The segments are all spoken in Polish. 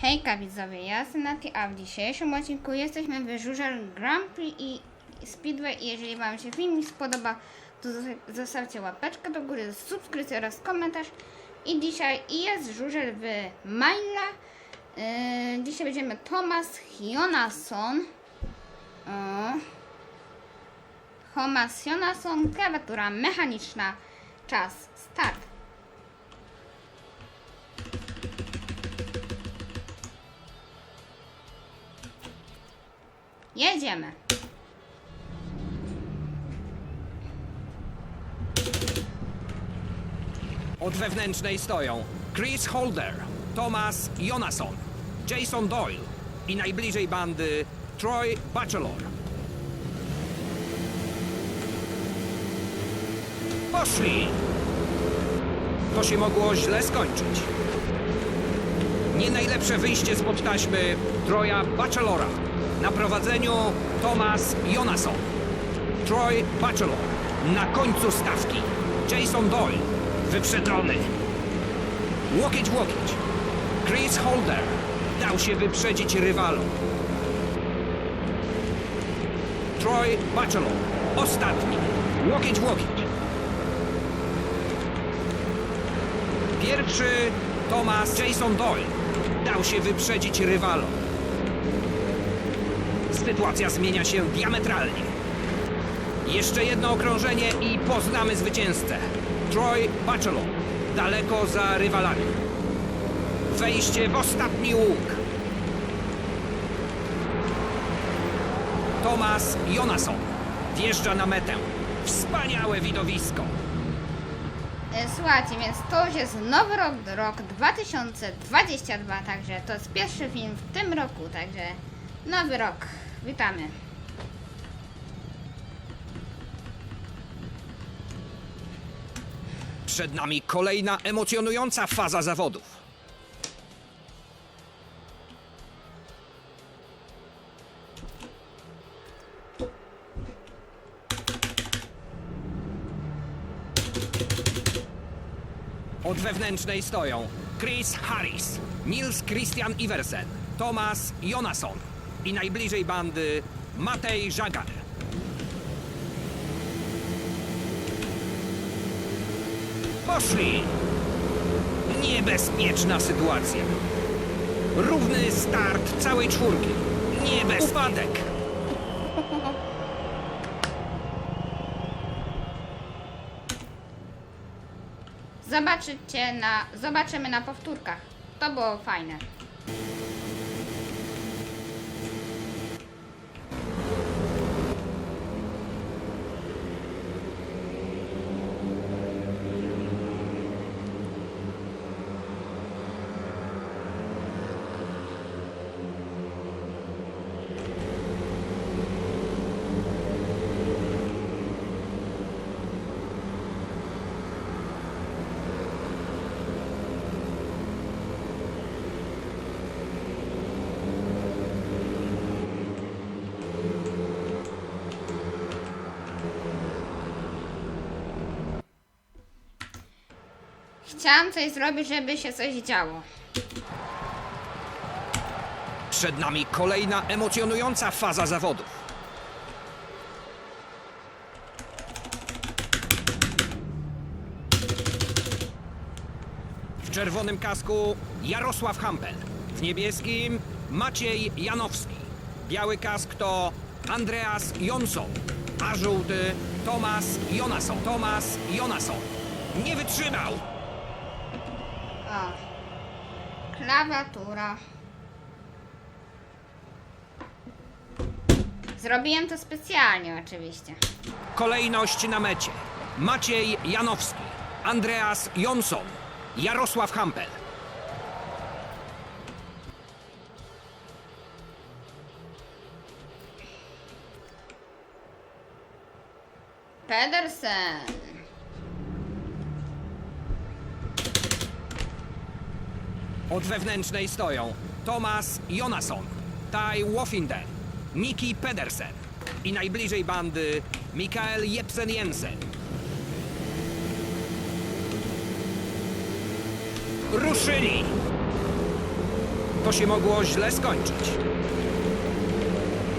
Hejka widzowie, ja jestem Nati, a w dzisiejszym odcinku jesteśmy w Żużel Grand Prix i Speedway. Jeżeli wam się filmik spodoba, to zosta- zostawcie łapeczkę do góry, subskrypcję oraz komentarz. I dzisiaj jest Żużel w Maila. Yy, dzisiaj będziemy Thomas Jonason. O, Thomas Jonason, klawiatura mechaniczna czas, start Jedziemy. Od wewnętrznej stoją Chris Holder, Thomas Jonason, Jason Doyle i najbliżej bandy Troy Bachelor. Poszli! To się mogło źle skończyć. Nie najlepsze wyjście spod taśmy Troya Bachelora. Na prowadzeniu Thomas Jonason. Troy Bachelor na końcu stawki. Jason Doyle wyprzedzony. Łokieć łokieć. Chris Holder dał się wyprzedzić rywalom. Troy Bachelor ostatni. Łokieć łokieć. Pierwszy Thomas Jason Doyle dał się wyprzedzić rywalom. Sytuacja zmienia się diametralnie. Jeszcze jedno okrążenie i poznamy zwycięzcę. Troy Bachelor, daleko za rywalami. Wejście w ostatni łuk. Thomas Jonason wjeżdża na metę. Wspaniałe widowisko. E, Słuchajcie, więc to już jest nowy rok, rok 2022, także to jest pierwszy film w tym roku, także nowy rok. Witamy. Przed nami kolejna emocjonująca faza zawodów. Od wewnętrznej stoją Chris Harris, Nils Christian Iversen, Thomas Jonason i najbliżej bandy Matej Żagar. Poszli! Niebezpieczna sytuacja. Równy start całej czwórki. Niebezpadek. Zobaczycie na, zobaczymy na powtórkach. To było fajne. Chciałam coś zrobić, żeby się coś działo. Przed nami kolejna emocjonująca faza zawodów. W czerwonym kasku Jarosław Hampel. W niebieskim Maciej Janowski. Biały kask to Andreas Jonsson. A żółty Tomasz Jonason. Tomasz Jonason. Nie wytrzymał! O. Klawiatura. Zrobiłem to specjalnie oczywiście. Kolejność na mecie. Maciej Janowski, Andreas Jonsson, Jarosław Hampel. Pedersen. Od wewnętrznej stoją Tomasz Jonason, Tai Wofinden, Miki Pedersen i najbliżej bandy Mikael Jepsen Jensen. Ruszyli! To się mogło źle skończyć.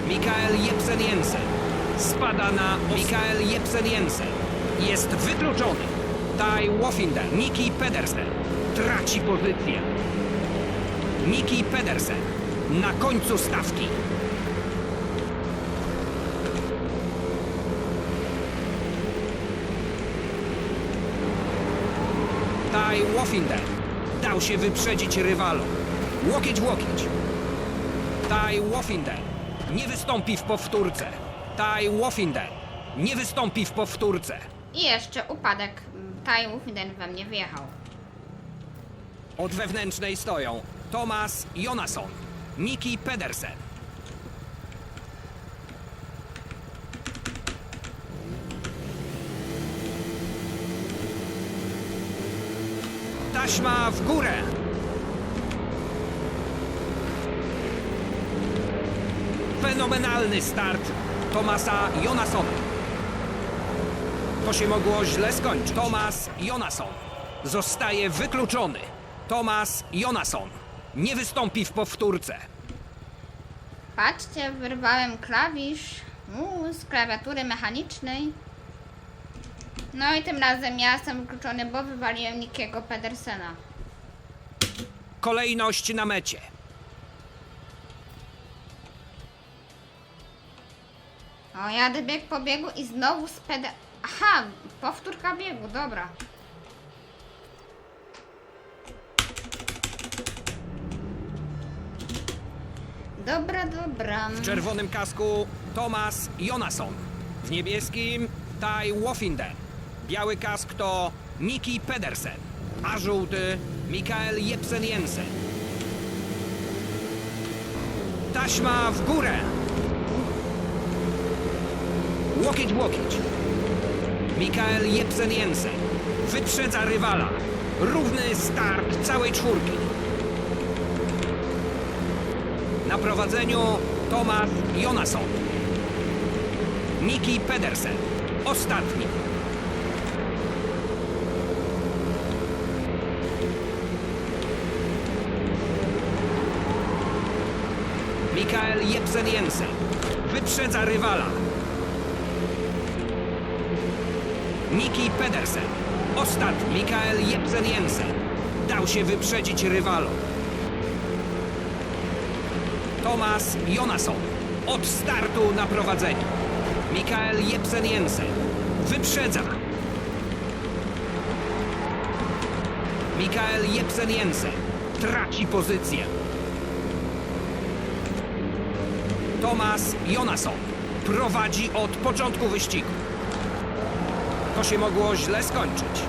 Mikael Jepsen Jensen spada na Mikael Jepsen Jensen. Jest wykluczony. Tai Wofinder, Niki Pedersen traci pozycję. Niki Pedersen na końcu stawki. Tai Wofinder dał się wyprzedzić rywalom. Łokieć łokieć. Tai Wofinder nie wystąpi w powtórce. Tai Wofinder nie wystąpi w powtórce. I jeszcze upadek. Tajmów jeden we mnie wjechał. Od wewnętrznej stoją Tomas Jonasson, Niki Pedersen. Taśma w górę! Fenomenalny start Tomasa Jonassona. To się mogło źle skończyć. Tomas Jonasson zostaje wykluczony. Tomas Jonasson nie wystąpi w powtórce. Patrzcie, wyrwałem klawisz uu, z klawiatury mechanicznej. No i tym razem ja jestem wykluczony, bo wywaliłem Nikiego Pedersena. Kolejność na mecie. O, jadę bieg po biegu i znowu z pede... Aha, powtórka biegu, dobra. Dobra, dobra. W czerwonym kasku Tomas Jonasson. W niebieskim Tai Wofinder. Biały kask to Niki Pedersen. A żółty Mikael Jepsen Jensen. Taśma w górę. Łokieć łokieć. Mikael Jepsen Jensen wyprzedza rywala. Równy start całej czwórki. Na prowadzeniu Tomas Jonasson. Niki Pedersen. Ostatni. Mikael Jepsen Jensen. Wyprzedza rywala. Niki Pedersen. Ostatni. Mikael Jepsen Jensen. Dał się wyprzedzić rywalom. Tomas Jonasson od startu na prowadzeniu. Mikael Jepsen Jensen wyprzedza. Mikael Jepsen Jensen traci pozycję. Tomas Jonasson prowadzi od początku wyścigu. To się mogło źle skończyć.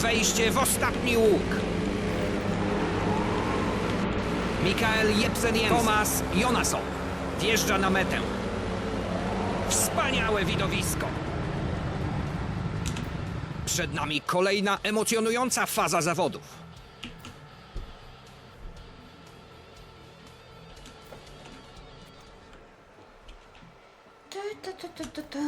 Wejście w ostatni łuk. Mikael Jepsen Jensen. Tomas Jonasson wjeżdża na metę. Wspaniałe widowisko. Przed nami kolejna emocjonująca faza zawodów. Tu, tu, tu, tu, tu, tu.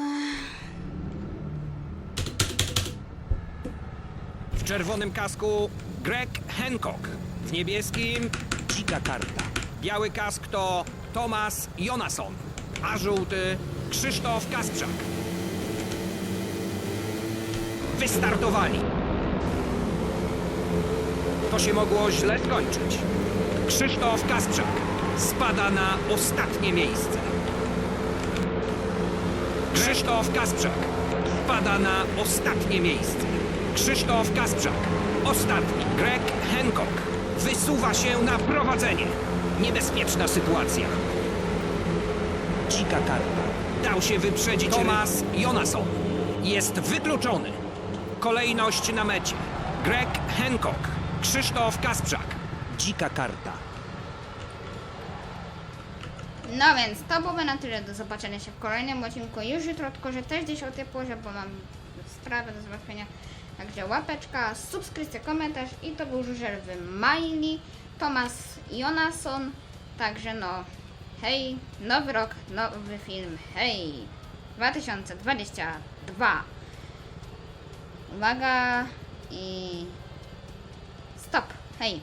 W czerwonym kasku Greg Hancock. W niebieskim dzika karta. Biały kask to Tomas Jonasson, a żółty Krzysztof Kasprzak. Wystartowali. To się mogło źle skończyć. Krzysztof Kasprzak spada na ostatnie miejsce. Krzysztof Kasprzak spada na ostatnie miejsce. Krzysztof Kasprzak, ostatni. Greg Hancock wysuwa się na prowadzenie. Niebezpieczna sytuacja. Dzika karta. Dał się wyprzedzić Tomas Jonasson. Jest wykluczony. Kolejność na mecie. Greg Hancock, Krzysztof Kasprzak. Dzika karta. No więc to byłoby na tyle. Do zobaczenia się w kolejnym odcinku już jutro, tylko że też gdzieś o tej porze, bo mam sprawę do załatwienia. Także łapeczka, subskrypcja, komentarz i to był żużel w Miley, Tomas Jonasson. Także no, hej, nowy rok, nowy film, hej, 2022. Uwaga i stop, hej.